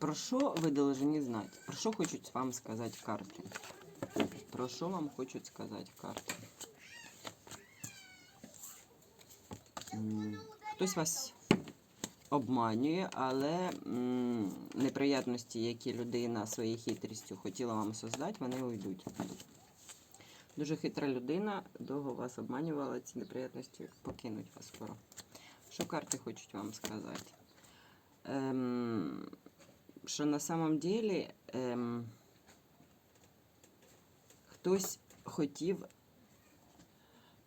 Про що ви должны знати? Про що хочуть вам сказати карти? Про що вам хочуть сказати карти? Хтось вас обманює, але м, неприємності, які людина своєю хитрістю хотіла вам создати, вони уйдуть. Дуже хитра людина довго вас обманювала, ці неприємності покинуть вас скоро. Що карти хочуть вам сказати? Ем, що на самом деле ем, хтось хотів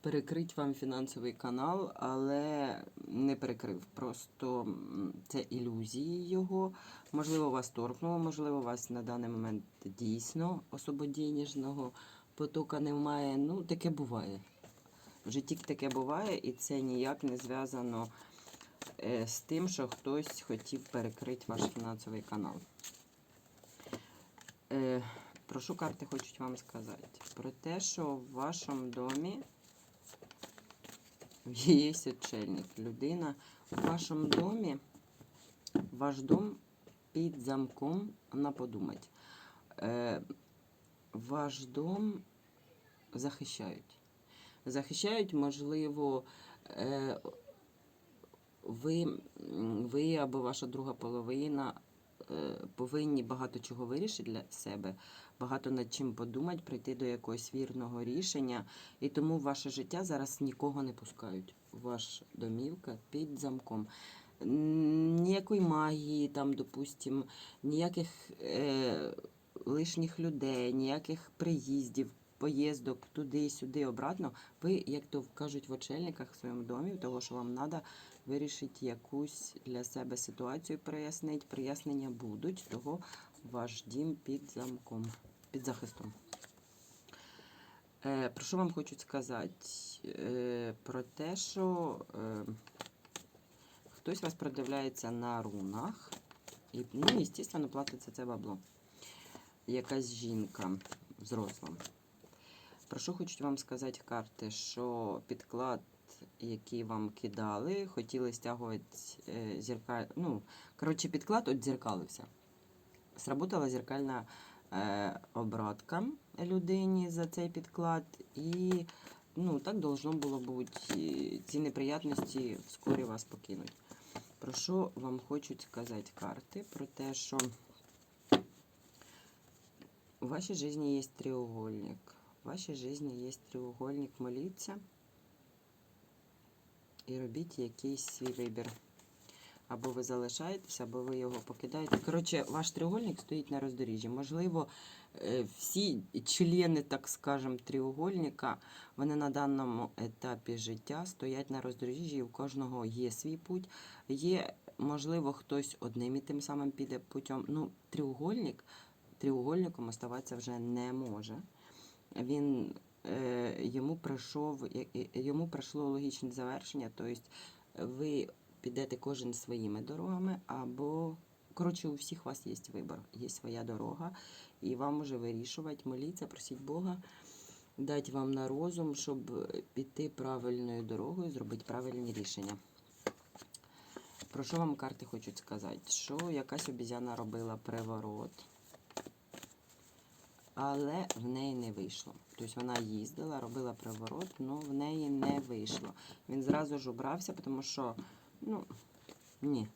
перекрити вам фінансовий канал, але не перекрив. Просто це ілюзії його. Можливо, вас торкнуло, можливо, вас на даний момент дійсно осободінежного потока немає. Ну, таке буває. В житті таке буває, і це ніяк не зв'язано з тим, що хтось хотів перекрити ваш фінансовий канал. Е, про що карти хочуть вам сказати? Про те, що в вашому домі є очельник. Людина в вашому домі, ваш дом під замком на подумать. Е, ваш дом захищають. Захищають, можливо, е, ви, ви або ваша друга половина е, повинні багато чого вирішити для себе, багато над чим подумати, прийти до якогось вірного рішення. І тому ваше життя зараз нікого не пускають. Ваша домівка під замком. Ніякої магії, там, допустим, ніяких е, лишніх людей, ніяких приїздів, поїздок туди-сюди, обратно. Ви, як то кажуть в очельниках в своєму домі, того, що вам треба вирішити якусь для себе ситуацію, прояснити. Прояснення будуть, того ваш дім під замком, під захистом. Е, про що вам хочуть сказати? Е, про те, що е, хтось вас продивляється на рунах. І, ну, звісно, платиться це бабло. Якась жінка взросла. Про що хочуть вам сказати карти? Що підклад, який вам кидали, хотіли стягувати е, зеркаль... Ну, коротше, підклад відзеркалився. Сработала зеркальна е, обратка людині за цей підклад. І ну, так должно було бути. Ці неприятності вскоре вас покинуть. Про що вам хочуть сказати карти? Про те, що в вашей жизни есть треугольник. В вашей жизни є треугольник, моліться і робіть якийсь свій вибір. Або ви залишаєтесь, або ви його покидаєте. Коротше, ваш треугольник стоїть на роздоріжжі. Можливо, е, всі члени, так скажем, треугольника, вони на даному етапі життя стоять на роздоріжжі, і у кожного є свій путь. Є, можливо, хтось одним і тим самим піде путем. Ну, треугольник треугольником оставатися вже не може. Він е, йому я- йому прийшло логічне завершення, тобто ви підете кожен своїми дорогами, або коротше, у всіх вас є вибір, є своя дорога, і вам уже вирішувати, моліться, просіть Бога, дати вам на розум, щоб піти правильною дорогою, зробити правильні рішення. Про що вам карти хочуть сказати? Що якась обізяна робила приворот але в неї не вийшло. Тобто вона їздила, робила приворот, але в неї не вийшло. Він зразу ж убрався, тому що, ну, ні.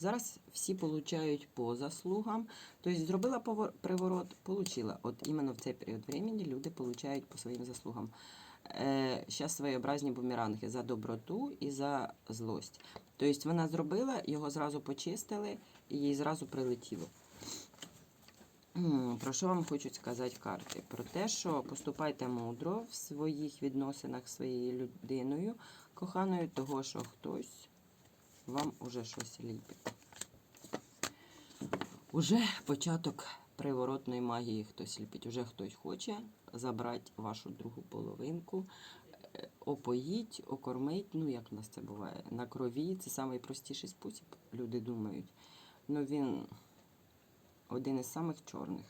Зараз всі получають по заслугам. Тобто зробила приворот, получила. От іменно в цей період времени люди получають по своїм заслугам. Е, Зараз своєобразні бумеранги за доброту і за злость. Тобто вона зробила, його зразу почистили і їй зразу прилетіло. Про що вам хочуть сказати карти? Про те, що поступайте мудро в своїх відносинах з своєю людиною, коханою, того, що хтось вам уже щось ліпить. Уже початок приворотної магії хтось ліпить. Уже хтось хоче забрати вашу другу половинку, е, опоїть, окормить. Ну, як в нас це буває? На крові це найпростіший спосіб, люди думають. Ну, він один із самих чорних.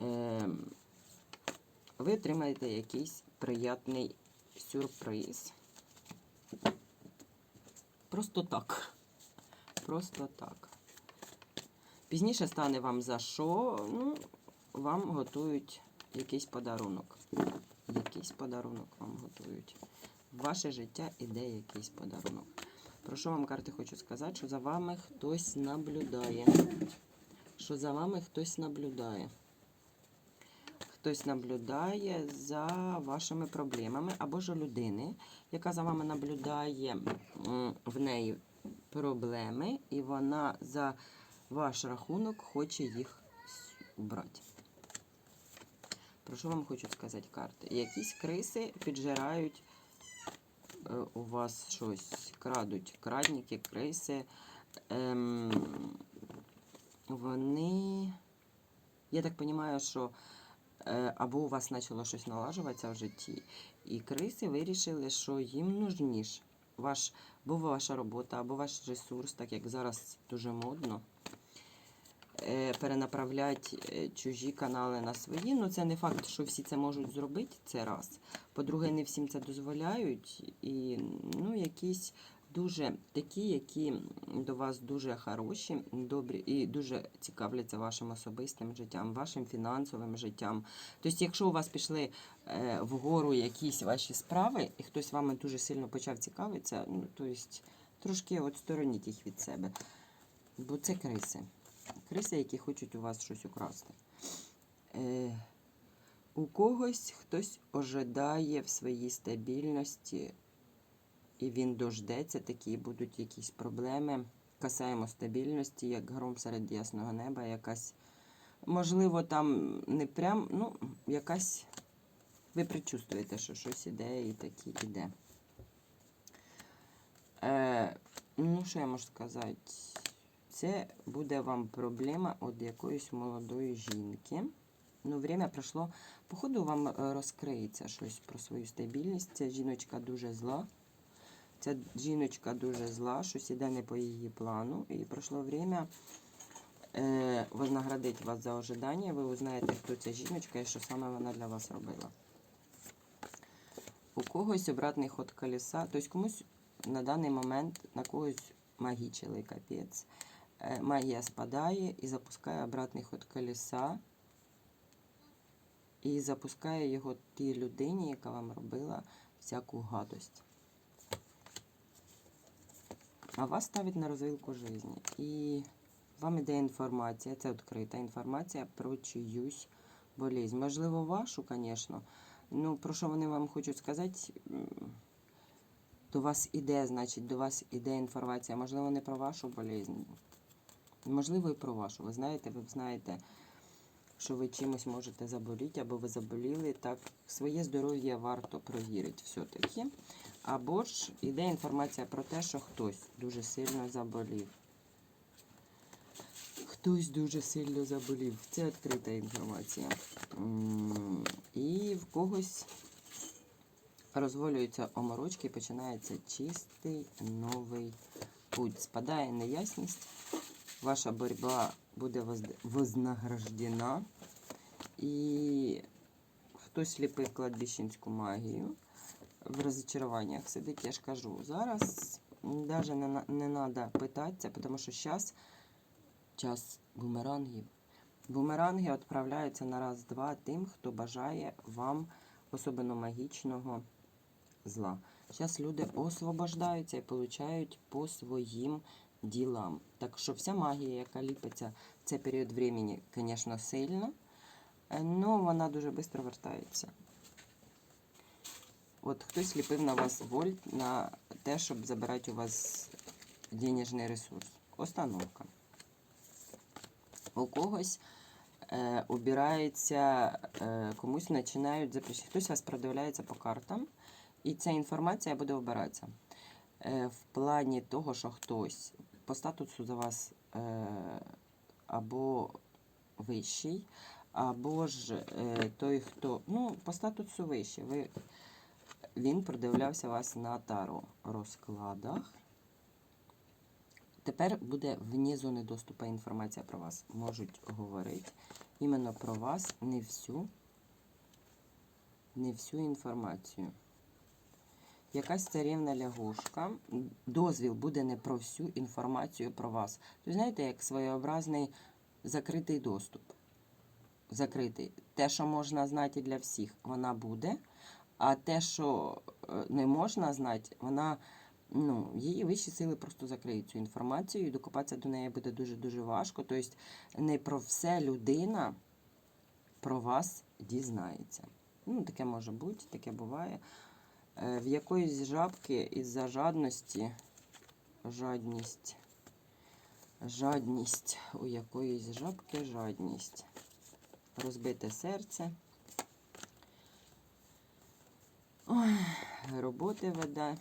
Ем, ви отримаєте якийсь приятний сюрприз. Просто так. Просто так. Пізніше стане вам за що, ну, вам готують якийсь подарунок. Якийсь подарунок вам готують. В ваше життя іде якийсь подарунок. Про що вам карти хочу сказати? Що за вами хтось наблюдає. Що за вами хтось наблюдає. Хтось наблюдає за вашими проблемами, або ж людини, яка за вами наблюдає, в неї проблеми, і вона за ваш рахунок хоче їх убрати. Про що вам хочу сказати карти? Якісь криси піджирають у вас щось, крадуть крадники, криси. Ем, вони. Я так розумію, що е, або у вас почало щось налажуватися в житті, і криси вирішили, що їм нужніш ваш, або ваша робота, або ваш ресурс, так як зараз дуже модно. Е, Перенаправляти е, чужі канали на свої. Ну, це не факт, що всі це можуть зробити, це раз. По-друге, не всім це дозволяють. І ну, якісь дуже такі, які до вас дуже хороші, добрі і дуже цікавляться вашим особистим життям, вашим фінансовим життям. Тобто, якщо у вас пішли е, вгору якісь ваші справи, і хтось вами дуже сильно почав цікавитися, ну, тобто, трошки от стороніть їх від себе. Бо це криси. Криси, які хочуть у вас щось украсти. Е, у когось хтось ожидає в своїй стабільності, і він дождеться, такі будуть якісь проблеми. Касаємо стабільності, як гром серед ясного неба, якась, можливо, там не прям, ну, якась. Ви предчувствуєте, що щось іде і такі іде. Е, ну, що я можу сказати? Це буде вам проблема від якоїсь молодої жінки. Ну, время пройшло. Походу, вам е, розкриється щось про свою стабільність. Ця жіночка дуже зла. Ця жіночка дуже зла, щось іде не по її плану. І пройшло время е, вознаградить вас за ожидання. Ви узнаєте, хто ця жіночка і що саме вона для вас робила. У когось обратний ход колеса, тобто комусь на даний момент на когось магічили капець. Е, Магія спадає і запускає обратний ход колеса. І запускає його тій людині, яка вам робила всяку гадость. А вас ставить на розвилку житті. І вам іде інформація, це відкрита інформація про чиюсь болезнь. Можливо, вашу, звісно. Ну, про що вони вам хочуть сказати? До вас іде, значить, до вас іде інформація. Можливо, не про вашу болезнь. Можливо, і про вашу. Ви знаєте, ви знаєте, що ви чимось можете заболіти, або ви заболіли. Так, своє здоров'я варто провірити все-таки. Або ж іде інформація про те, що хтось дуже сильно заболів. Хтось дуже сильно заболів. Це відкрита інформація. І в когось розволюються оморочки, починається чистий новий путь. Спадає неясність. Ваша боротьба буде вознаграждена. І хтось ліпив кладбищенську магію в розчаруваннях сидить, я ж кажу. Зараз навіть не, не треба питатися, тому що зараз час бумерангів. Бумеранги відправляються на раз-два тим, хто бажає вам особливо магічного зла. Зараз люди освобождаються і получають по своїм ділам. Так що вся магія, яка ліпиться в цей період времени, звісно, сильна, але вона дуже швидко вертається. От хтось ліпив на вас вольт на те, щоб забирати у вас денежний ресурс. Остановка. У когось е, убирається, е, комусь починають запрещати. Хтось вас продивляється по картам, і ця інформація буде обиратися. Е, в плані того, що хтось по статусу за вас е, або вищий, або ж е, той, хто ну, по статусу вищий. Ви він продивлявся вас на таро розкладах. Тепер буде вне зони доступу інформація про вас. Можуть говорити іменно про вас, не всю, не всю інформацію. Якась царівна лягушка. Дозвіл буде не про всю інформацію про вас. Тобто, знаєте, як своєобразний закритий доступ. Закритий. Те, що можна знати для всіх, вона буде. А те, що е, не можна знати, вона ну, її вищі сили просто закриють цю інформацію, і докопатися до неї буде дуже-дуже важко. Тобто не про все людина про вас дізнається. Ну, таке може бути, таке буває. Е, В якоїсь жабки із-за жадності, жадність, жадність, у якоїсь жабки жадність. Розбите серце. Ой, роботи веде,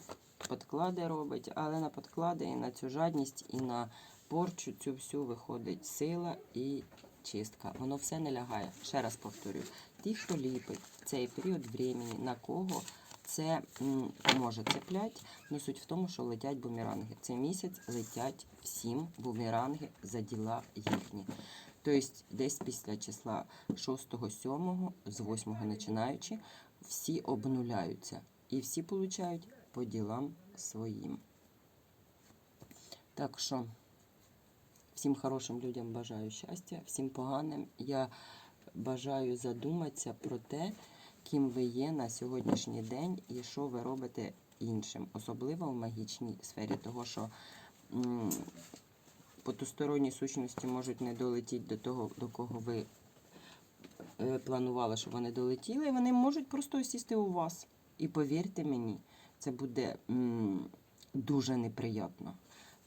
подклади робить, але на подклади і на цю жадність, і на порчу цю всю виходить сила і чистка. Воно все не лягає. Ще раз повторюю. Ті, хто ліпить в цей період времени, на кого це може цеплять, ну суть в тому, що летять бумеранги. Цей місяць летять всім бумеранги за діла їхні. Тобто десь після числа 6-7, з 8 починаючи, всі обнуляються і всі получають по ділам своїм. Так що всім хорошим людям бажаю щастя, всім поганим я бажаю задуматися про те, ким ви є на сьогоднішній день і що ви робите іншим, особливо в магічній сфері, того що потусторонні сущності можуть не долетіти до того, до кого ви е, планували, щоб вони долетіли, і вони можуть просто осісти у вас. І повірте мені, це буде дуже неприємно.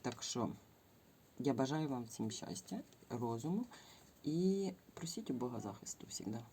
Так що я бажаю вам всім щастя, розуму і просіть у Бога захисту завжди.